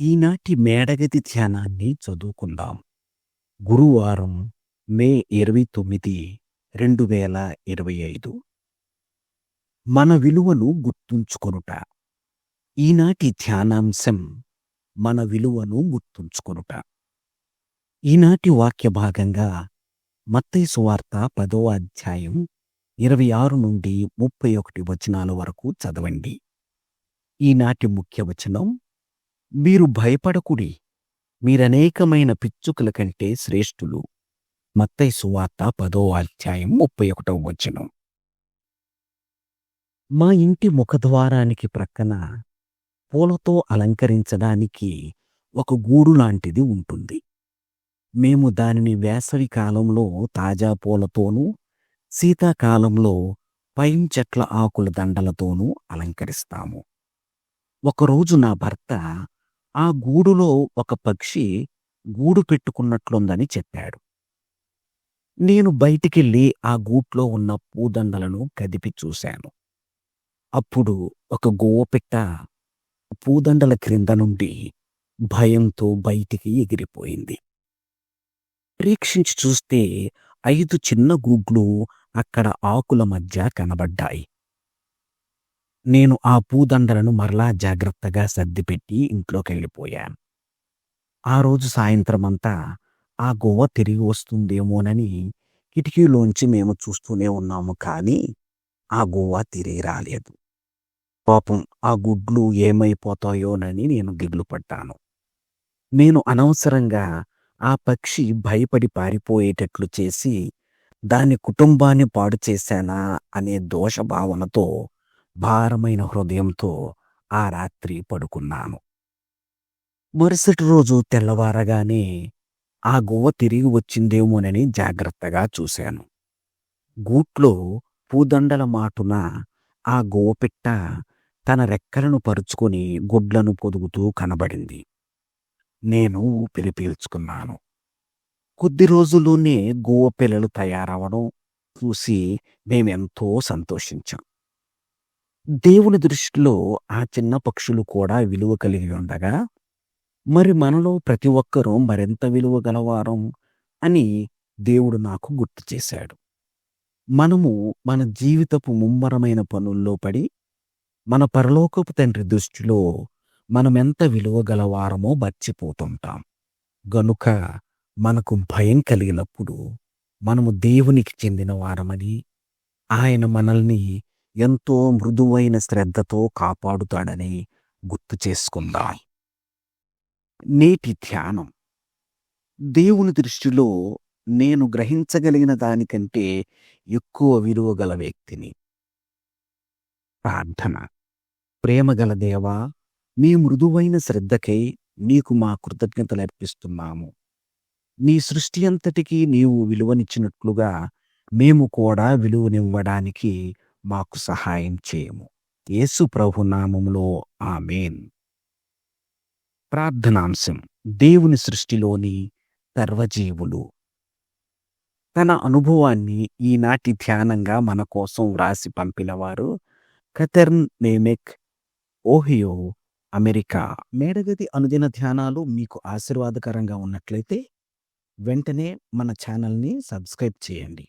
ఈనాటి మేడగది ధ్యానాన్ని చదువుకుందాం. గురువారం మే ఇరవై తొమ్మిది రెండు వేల ఇరవై ఐదు. మన విలువను గుర్తుంచుకొనుట. ఈనాటి ధ్యానాంశం మన విలువను గుర్తుంచుకొనుట. ఈనాటి వాక్య భాగంగా మత్తైసు వార్త పదో అధ్యాయం ఇరవై ఆరు నుండి ముప్పై ఒకటి వచనాల వరకు చదవండి. ఈనాటి ముఖ్య వచనం మీరు భయపడకుడి. మీరనేకమైన పిచ్చుకల కంటే శ్రేష్ఠులు. మత్తై సువార్త పదో అధ్యాయం ముప్పై ఒకటవ వచనం. మా ఇంటి ముఖద్వారానికి ప్రక్కన పూలతో అలంకరించడానికి ఒక గూడు లాంటిది ఉంటుంది. మేము దానిని వేసవి కాలంలో తాజా పూలతోనూ శీతాకాలంలో పైన్ చెట్ల ఆకుల దండలతోనూ అలంకరిస్తాము. ఒకరోజు నా భర్త ఆ గూడులో ఒక పక్షి గూడు పెట్టుకున్నట్లుందని చెప్పాడు. నేను బయటికెళ్ళి ఆ గూట్లో ఉన్న పూదండలను కదిపి చూశాను. అప్పుడు ఒక గోపిట్ట పూదండల క్రింద నుండి భయంతో బయటికి ఎగిరిపోయింది. పరీక్షించి చూస్తే ఐదు చిన్న గూగ్లు అక్కడ ఆకుల మధ్య కనబడ్డాయి. నేను ఆ పూదండలను మరలా జాగ్రత్తగా సర్దిపెట్టి ఇంట్లోకెళ్ళిపోయాను ఆ రోజు సాయంత్రమంతా ఆ గోవ తిరిగి వస్తుందేమోనని కిటికీలోంచి మేము చూస్తూనే ఉన్నాము కానీ ఆ గోవ తిరిగి రాలేదు. పాపం ఆ గుడ్లు ఏమైపోతాయోనని నేను గిడ్లు పడ్డాను నేను అనవసరంగా ఆ పక్షి భయపడి పారిపోయేటట్లు చేసి దాని కుటుంబాన్ని పాడు చేశానా అనే దోష భావనతో భారమైన హృదయంతో ఆ రాత్రి పడుకున్నాను. మరుసటి రోజు తెల్లవారగానే ఆ గువ్వ తిరిగి వచ్చిందేమోనని జాగ్రత్తగా చూశాను. గూట్లో పూదండల మాటున ఆ గోపిట్ట తన రెక్కలను పరుచుకొని గుడ్లను పొదుగుతూ కనబడింది. నేను ఊపిరి పీల్చుకున్నాను. కొద్ది రోజుల్లోనే గోవ పిల్లలు తయారవడం చూసి మేమెంతో సంతోషించాం. దేవుని దృష్టిలో ఆ చిన్న పక్షులు కూడా విలువ కలిగి ఉండగా మరి మనలో ప్రతి ఒక్కరూ మరింత విలువ గలవారం అని దేవుడు నాకు గుర్తు చేశాడు. మనము మన జీవితపు ముమ్మరమైన పనుల్లో పడి మన పరలోకపు తండ్రి దృష్టిలో మనమెంత విలువ గలవారమో మర్చిపోతుంటాం. గనుక మనకు భయం కలిగినప్పుడు మనము దేవునికి చెందిన వారమని ఆయన మనల్ని ఎంతో మృదువైన శ్రద్ధతో కాపాడుతాడని గుర్తు చేసుకుందాం. నేటి ధ్యానం. దేవుని దృష్టిలో నేను గ్రహించగలిగిన దానికంటే ఎక్కువ విలువ గల వ్యక్తిని. ప్రార్థన. ప్రేమగల దేవా మీ మృదువైన శ్రద్ధకై నీకు మా కృతజ్ఞతలు అర్పిస్తున్నాము. నీ సృష్టి అంతటికీ నీవు విలువనిచ్చినట్లుగా మేము కూడా విలువనివ్వడానికి మాకు సహాయం చేయము. యేసు ప్రభు నామములో ఆమెన్. ప్రార్థనాంశం. దేవుని సృష్టిలోని సర్వజీవులు. తన అనుభవాన్ని ఈనాటి ధ్యానంగా మన కోసం వ్రాసి పంపినవారు కథర్న్ నేమెక్ ఓహియో అమెరికా. మేడగది అనుదిన ధ్యానాలు మీకు ఆశీర్వాదకరంగా ఉన్నట్లయితే వెంటనే మన ఛానల్ని సబ్స్క్రైబ్ చేయండి.